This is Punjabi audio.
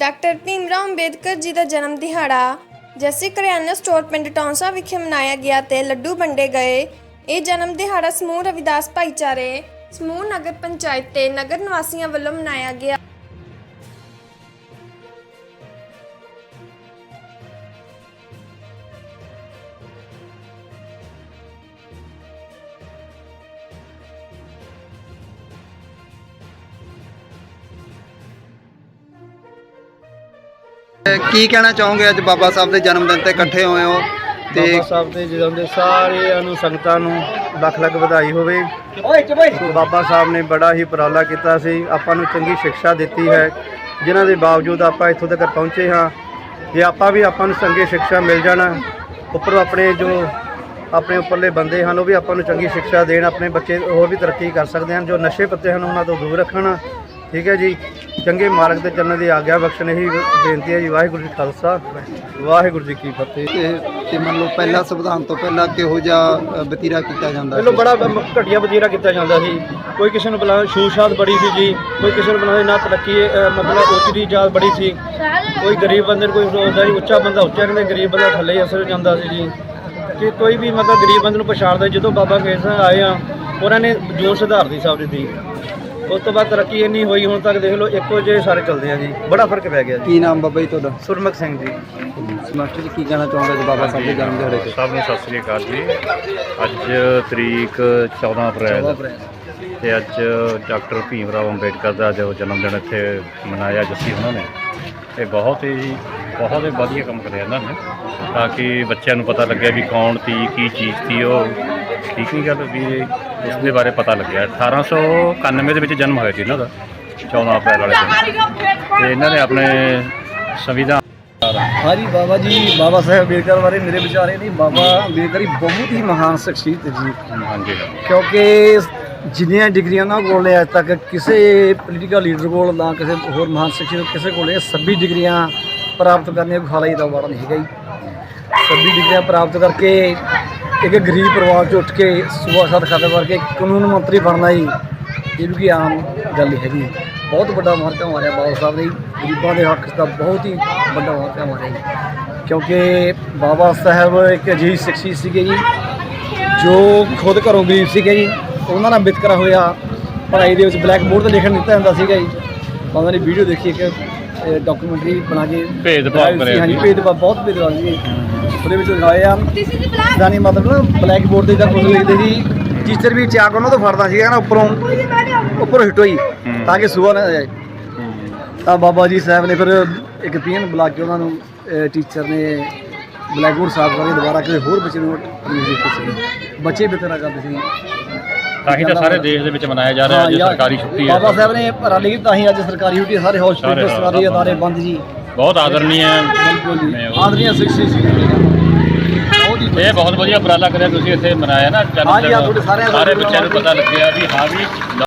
ਡਾਕਟਰ ਭੀਮ ਰਾਓ ਅੰਬੇਦਕਰ ਜੀ ਦਾ ਜਨਮ ਦਿਹਾੜਾ, ਜੈਸੀ ਕਰਿਆਨਾ ਸਟੋਰ ਪਿੰਡ ਟੌਂਸਾ ਵਿਖੇ ਮਨਾਇਆ ਗਿਆ ਤੇ ਲੱਡੂ ਵੰਡੇ ਗਏ। ਇਹ ਜਨਮ ਦਿਹਾੜਾ ਸਮੂਹ ਰਵਿਦਾਸ ਭਾਈਚਾਰੇ, ਸਮੂਹ ਨਗਰ ਪੰਚਾਇਤ ਤੇ ਨਗਰ ਨਿਵਾਸੀਆਂ ਵੱਲੋਂ ਮਨਾਇਆ ਗਿਆ। ਕੀ ਕਹਿਣਾ ਚਾਹੋਗੇ ਅੱਜ ਬਾਬਾ ਸਾਹਿਬ ਦੇ ਜਨਮ ਦਿਨ ਤੇ ਇਕੱਠੇ ਹੋਏ ਹੋ ਤੇ ਬਾਬਾ ਸਾਹਿਬ ਦੇ ਜਨਮ ਦੇ ਸਾਰਿਆਂ ਨੂੰ ਸੰਗਤਾਂ ਨੂੰ ਲੱਖ ਲੱਖ ਵਧਾਈ ਹੋਵੇ। ਬਾਬਾ ਸਾਹਿਬ ਨੇ ਬੜਾ ਹੀ ਉਪਰਾਲਾ ਕੀਤਾ ਸੀ। ਆਪਾਂ ਨੂੰ ਚੰਗੀ ਸਿੱਖਿਆ ਦਿੱਤੀ ਹੈ। ਜਿਨ੍ਹਾਂ ਦੇ ਬਾਵਜੂਦ ਆਪਾਂ ਇੱਥੋਂ ਤੱਕ ਪਹੁੰਚੇ ਹਾਂ ਜੇ ਆਪਾਂ ਵੀ ਆਪਾਂ ਨੂੰ ਚੰਗੀ ਸਿੱਖਿਆ ਮਿਲ ਜਾਣਾ ਉੱਪਰੋਂ ਆਪਣੇ ਜੋ ਆਪਣੇ ਉੱਪਰਲੇ ਬੰਦੇ ਹਨ ਉਹ ਵੀ ਆਪਾਂ ਨੂੰ ਚੰਗੀ ਸਿੱਖਿਆ ਦੇਣ ਆਪਣੇ ਬੱਚੇ ਹੋਰ ਵੀ ਤਰੱਕੀ ਕਰ ਸਕਦੇ ਹਨ ਜੋ ਨਸ਼ੇ ਪੱਤੇ ਹਨ ਉਹਨਾਂ ਤੋਂ ਦੂਰ ਰੱਖਣ ਠੀਕ ਹੈ ਜੀ। ਚੰਗੇ ਮਾਰਗ ਤੇ ਚੱਲਣ ਦੀ ਆਗਿਆ ਬਖਸ਼ਣ ਹੀ ਬੇਨਤੀ ਹੈ ਜੀ। ਵਾਹਿਗੁਰੂ ਜੀ ਖਾਲਸਾ। ਵਾਹਿਗੁਰੂ ਜੀ ਕੀ ਫਤਿਹ। ਤੇ ਮੰਨ ਲਓ ਪਹਿਲਾ ਸੰਵਿਧਾਨ ਤੋਂ ਪਹਿਲਾਂ ਕਿਹੋ ਜਿਹਾ ਅ, ਵਤੀਰਾ ਕੀਤਾ ਜਾਂਦਾ ਸੀ? ਬੜਾ ਬ- ਘਟੀਆ ਵਤੀਰਾ ਕੀਤਾ ਜਾਂਦਾ ਸੀ। ਕੋਈ ਕਿਸੇ ਨੂੰ ਬੁਲਾ ਸ਼ੂਸ਼ਾਦ ਬੜੀ ਸੀ ਜੀ। ਕੋਈ ਕਿਸੇ ਨੂੰ ਬੁਲਾਉਂਦੇ ਨਾ ਤਰੱਕੀ ਮਤਲਬ ਉੱਚੀ ਜਾਤ ਬੜੀ ਸੀ। ਕੋਈ ਗਰੀਬ ਬੰਦੇ ਨੂੰ ਕੋਈ ਸੋਚਦਾ ਸੀ ਉੱਚਾ ਬੰਦਾ ਉੱਚਾ ਕਹਿੰਦੇ ਗਰੀਬ ਬੰਦਾ ਥੱਲੇ ਹੀ ਅਸਰ ਜਾਂਦਾ ਸੀ ਜੀ। ਕਿ ਕੋਈ ਵੀ ਮਤਲਬ ਗਰੀਬ ਬੰਦੇ ਨੂੰ ਪਛਾਣਦਾ ਜਦੋਂ ਬਾਬਾ ਕੇਸ ਸਿੰਘ ਆਏ ਆ ਉਹਨਾਂ ਨੇ ਜੋਰ ਸੁਧਾਰਦੀ ਸਭ ਦੀ ਉਸ ਤੋਂ ਬਾਅਦ ਤਰੱਕੀ ਇੰਨੀ ਹੋਈ ਹੁਣ ਤੱਕ ਦੇਖ ਲਓ ਇੱਕੋ ਜਿਹੇ ਸਾਰੇ ਚੱਲਦੇ ਆ ਜੀ। ਬੜਾ ਫ਼ਰਕ ਪੈ ਗਿਆ ਜੀ। ਕੀ ਨਾਮ ਬਾਬਾ ਜੀ ਤੁਹਾਡਾ? ਸੁਰਮੁਖ ਸਿੰਘ ਜੀ। ਮਾਸਟਰ ਜੀ ਕੀ ਕਹਿਣਾ ਚਾਹੋਗੇ ਅੱਜ ਬਾਬਾ ਸਾਹਿਬ ਦੇ ਜਨਮ ਦਿਹਾੜੇ ਤੇ? ਸਭ ਨੂੰ ਸਤਿ ਸ੍ਰੀ ਅਕਾਲ ਜੀ। ਅੱਜ ਤਰੀਕ 14 ਅਪ੍ਰੈਲ। ਤੇ ਅੱਜ ਡਾਕਟਰ ਭੀਮ ਰਾਓ ਅੰਬੇਡਕਰ ਦਾ ਜੋ ਜਨਮ ਦਿਨ ਇੱਥੇ ਮਨਾਇਆ ਜੱਸੀ ਉਹਨਾਂ ਨੇ। ਤੇ ਬਹੁਤ ਹੀ ਬਹੁਤ ਹੀ ਵਧੀਆ ਕੰਮ ਕਰਿਆ ਇਹਨਾਂ ਨੇ। ਤਾਂ ਕਿ ਬੱਚਿਆਂ ਨੂੰ ਪਤਾ ਲੱਗਿਆ ਵੀ ਕੌਣ ਸੀ ਕੀ ਚੀਜ਼ ਸੀ ਉਹ। ਠੀਕ ਨਹੀਂ ਗੱਲ ਵੀ ਉਸ ਦੇ ਬਾਰੇ ਪਤਾ ਲੱਗਿਆ। 1891 ਦੇ ਵਿੱਚ ਜਨਮ ਹੋਇਆ ਸੀ ਇਹਨਾਂ ਦਾ 14 ਅਪ੍ਰੈਲ ਵਾਲੇ ਦਿਨ। ਤੇ ਇਹਨਾਂ ਨੇ ਆਪਣੇ ਸੰਵਿਧਾਨ ਹਾਂਜੀ ਬਾਬਾ ਜੀ ਬਾਬਾ ਸਾਹਿਬ ਅੰਬੇਡਕਰ ਬਾਰੇ ਮੇਰੇ ਵਿਚਾਰੇ ਨਹੀਂ ਬਾਬਾ ਅੰਬੇਡਕਰ ਹੀ ਬਹੁਤ ਹੀ ਮਹਾਨ ਸ਼ਖਸੀਅਤ ਹੈ ਜੀ। ਹਾਂਜੀ ਕਿਉਂਕਿ ਜਿੰਨੀਆਂ ਡਿਗਰੀਆਂ ਨਾ ਕੋਲ ਨੇ ਅੱਜ ਤੱਕ ਕਿਸੇ ਪੋਲੀਟੀਕਲ ਲੀਡਰ ਕੋਲ ਨਾ ਕਿਸੇ ਹੋਰ ਮਹਾਨ ਸ਼ਖਸੀਅਤ ਕਿਸੇ ਕੋਲ ਇਹ 26 ਡਿਗਰੀਆਂ ਪ੍ਰਾਪਤ ਕਰਨੀਆਂ ਖਾਲੀ ਦਾ ਵਾੜਾ ਨਹੀਂ ਹੈਗਾ ਜੀ। 26 ਡਿਗਰੀਆਂ ਪ੍ਰਾਪਤ ਕਰਕੇ ਇੱਕ ਗਰੀਬ ਪਰਿਵਾਰ ਚ ਉੱਠ ਕੇ ਸੁਬਾ ਸਾਧ ਖਾਤੇ ਵਰ ਕੇ ਕਾਨੂੰਨ ਮੰਤਰੀ ਬਣਨਾ ਜੀ ਇਹ ਵੀ ਆਮ ਗੱਲ ਹੈਗੀ। ਬਹੁਤ ਵੱਡਾ ਮਾਰਕਾ ਮਾਰਿਆ ਬਾਬਾ ਸਾਹਿਬ ਨੇ। ਜੀ। ਗਰੀਬਾਂ ਦੇ ਹੱਕ ਤਾਂ ਬਹੁਤ ਹੀ ਵੱਡਾ ਮਾਰਕਾ ਮਾਰਿਆ ਜੀ। ਕਿਉਂਕਿ ਬਾਬਾ ਸਾਹਿਬ ਇੱਕ ਅਜਿਹੀ ਸ਼ਖਸੀਅਤ ਸੀਗੇ ਜੀ ਜੋ ਖੁਦ ਘਰੋਂ ਗਰੀਬ ਸੀਗੇ ਜੀ। ਉਹਨਾਂ ਨਾਲ ਵਿਤਕਰਾ ਹੋਇਆ ਪੜ੍ਹਾਈ ਦੇ ਵਿੱਚ ਬਲੈਕ ਬੋਰਡ ਤੇ ਲਿਖਣ ਦਿੱਤਾ ਜਾਂਦਾ ਸੀਗਾ ਜੀ। ਉਹਨਾਂ ਨੇ ਵੀਡੀਓ ਦੇਖੀ ਇੱਕ ਡਾਕੂਮੈਂਟਰੀ ਬਣਾ ਕੇ ਭੇਦਭਾਵ ਕਰਿਆ ਹਾਂਜੀ। ਭੇਦਭਾਵ ਬਹੁਤ ਭੇਦਭਾਵ ਸੀ ਉਹਦੇ ਵਿੱਚ ਦਿਖਾਏ ਆ। ਦਾਨੀ ਮਤਲਬ ਨਾ ਬਲੈਕ ਬੋਰਡ ਤੇ ਜਦ ਕੁਝ ਲਿਖਦੇ ਸੀ। ਟੀਚਰ ਵੀ ਚਾਕ ਉਹਨਾਂ ਤੋਂ ਫੜਦਾ ਸੀਗਾ ਨਾ ਉੱਪਰੋਂ। ਉੱਪਰੋਂ ਹਿੱਟੋ ਹੀ ਹੂੰ। ਤਾਂ ਕਿ ਸੁਬਹ ਨਾ ਜਾਏ। ਤਾਂ ਬਾਬਾ ਜੀ ਸਾਹਿਬ ਨੇ ਫਿਰ ਇੱਕ ਪੀਐਨ ਬੁਲਾ ਕੇ ਉਹਨਾਂ ਨੂੰ ਟੀਚਰ ਨੇ ਬਲੈਕ ਬੋਰਡ ਸਾਫ਼ ਕਰਕੇ ਦੁਬਾਰਾ ਕਿਸੇ ਹੋਰ ਬੱਚੇ ਨੂੰ ਦਿੱਤੀ ਸੀ। ਬੱਚੇ ਵੀ ਤਰ੍ਹਾਂ ਕਰਦੇ ਸੀ। ਤਾਂ ਹੀ ਤਾਂ ਸਾਰੇ ਦੇਸ਼ ਦੇ ਵਿੱਚ ਮਨਾਇਆ ਜਾ ਰਿਹਾ ਹਾਂ ਅੱਜ ਸਰਕਾਰੀ ਛੁੱਟੀ ਹੈ। ਬਾਬਾ ਸਾਹਿਬ ਨੇ ਰੈਲੀ ਤਾਂ ਹੀ ਅੱਜ ਸਰਕਾਰੀ ਛੁੱਟੀ ਸਾਰੇ ਹਸਪੀਟਲ ਸਰਕਾਰੀ ਅਦਾਰੇ ਬੰਦ ਜੀ। ਬਹੁਤ ਆਦਰਨੀय ਹੈ। ਆਦਰੀਆਂ ਸਿੱਖੀ ਸੀ। ਇਹ ਬਹੁਤ ਵਧੀਆ ਉਪਰਾਲਾ ਕਰਿਆ ਤੁਸੀਂ ਇੱਥੇ ਮਨਾਇਆ ਨਾ। ਦਾ ਸਾਰੇ ਬੱਚਿਆਂ ਨੂੰ ਪਤਾ ਲੱਗਿਆ ਵੀ ਹਾਂ ਵੀ